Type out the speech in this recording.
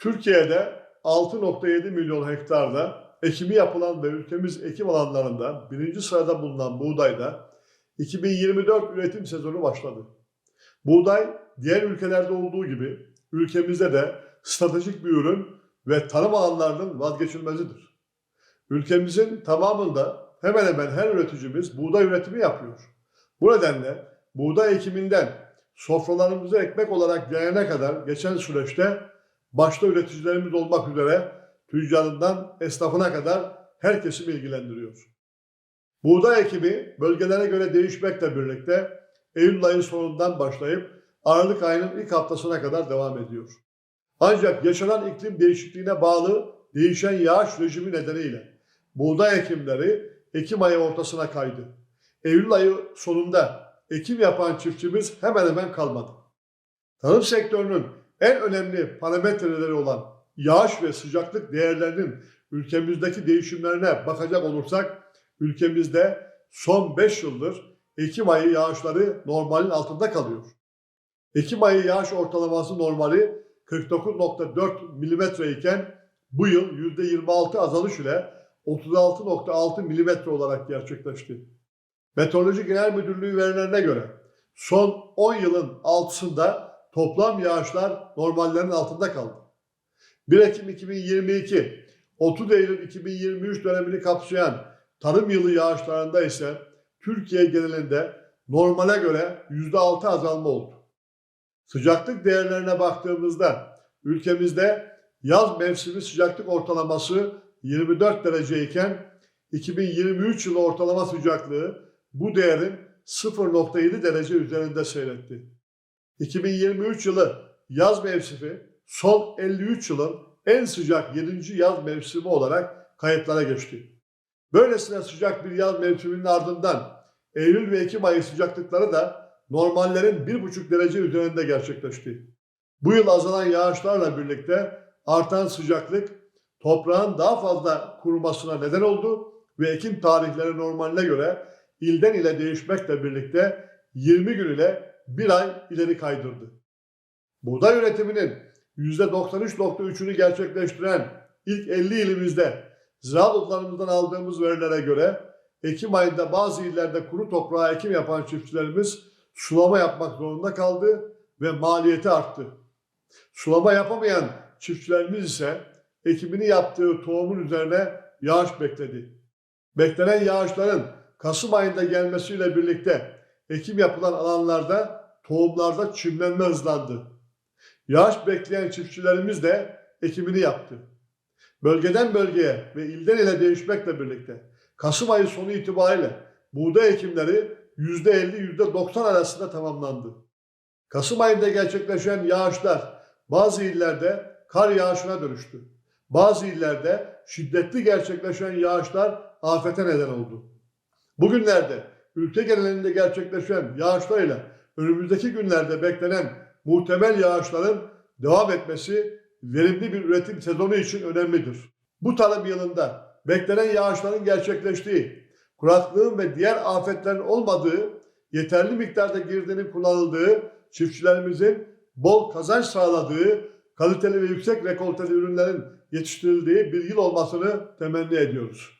Türkiye'de 6.7 milyon hektarda ekimi yapılan ve ülkemiz ekim alanlarında birinci sırada bulunan buğdayda 2024 üretim sezonu başladı. Buğday diğer ülkelerde olduğu gibi ülkemizde de stratejik bir ürün ve tarım alanlarının vazgeçilmezidir. Ülkemizin tamamında hemen hemen her üreticimiz buğday üretimi yapıyor. Bu nedenle buğday ekiminden sofralarımıza ekmek olarak gelene kadar geçen süreçte başta üreticilerimiz olmak üzere tüccarından esnafına kadar her kesimi ilgilendiriyor. Buğday ekimi bölgelere göre değişmekle birlikte Eylül ayı sonundan başlayıp Aralık ayının ilk haftasına kadar devam ediyor. Ancak yaşanan iklim değişikliğine bağlı değişen yağış rejimi nedeniyle buğday ekimleri Ekim ayı ortasına kaydı. Eylül ayı sonunda ekim yapan çiftçimiz hemen hemen kalmadı. Tarım sektörünün en önemli parametreleri olan yağış ve sıcaklık değerlerinin ülkemizdeki değişimlerine bakacak olursak ülkemizde son 5 yıldır Ekim ayı yağışları normalin altında kalıyor. Ekim ayı yağış ortalaması normali 49.4 milimetre iken bu yıl %26 azalış ile 36.6 milimetre olarak gerçekleşti. Meteoroloji Genel Müdürlüğü verilerine göre son 10 yılın altısında toplam yağışlar normallerin altında kaldı. 1 Ekim 2022, 30 Eylül 2023 dönemini kapsayan tarım yılı yağışlarında ise Türkiye genelinde normale göre %6 azalma oldu. Sıcaklık değerlerine baktığımızda ülkemizde yaz mevsimi sıcaklık ortalaması 24 derece iken 2023 yılı ortalama sıcaklığı bu değerin 0.7 derece üzerinde seyretti. 2023 yılı yaz mevsimi son 53 yılın en sıcak 7. yaz mevsimi olarak kayıtlara geçti. Böylesine sıcak bir yaz mevsiminin ardından Eylül ve Ekim ayı sıcaklıkları da normallerin 1,5 derece üzerinde gerçekleşti. Bu yıl azalan yağışlarla birlikte artan sıcaklık toprağın daha fazla kurumasına neden oldu ve ekim tarihleri normaline göre ilden ile değişmekle birlikte 20 gün ile bir ay ileri kaydırdı. Buğday üretiminin %93.3'ünü gerçekleştiren ilk 50 ilimizde ziraat odalarımızdan aldığımız verilere göre Ekim ayında bazı illerde kuru toprağa ekim yapan çiftçilerimiz sulama yapmak zorunda kaldı ve maliyeti arttı. Sulama yapamayan çiftçilerimiz ise ekimini yaptığı tohumun üzerine yağış bekledi. Beklenen yağışların Kasım ayında gelmesiyle birlikte ekim yapılan alanlarda tohumlarda çimlenme hızlandı. Yağış bekleyen çiftçilerimiz de ekimini yaptı. Bölgeden bölgeye ve ilden ile değişmekle birlikte Kasım ayı sonu itibariyle buğday ekimleri %50 %90 arasında tamamlandı. Kasım ayında gerçekleşen yağışlar bazı illerde kar yağışına dönüştü. Bazı illerde şiddetli gerçekleşen yağışlar afete neden oldu. Bugünlerde ülke genelinde gerçekleşen yağışlarıyla önümüzdeki günlerde beklenen muhtemel yağışların devam etmesi verimli bir üretim sezonu için önemlidir. Bu tarım yılında beklenen yağışların gerçekleştiği, kuraklığın ve diğer afetlerin olmadığı, yeterli miktarda girdinin kullanıldığı, çiftçilerimizin bol kazanç sağladığı, kaliteli ve yüksek rekolteli ürünlerin yetiştirildiği bir yıl olmasını temenni ediyoruz.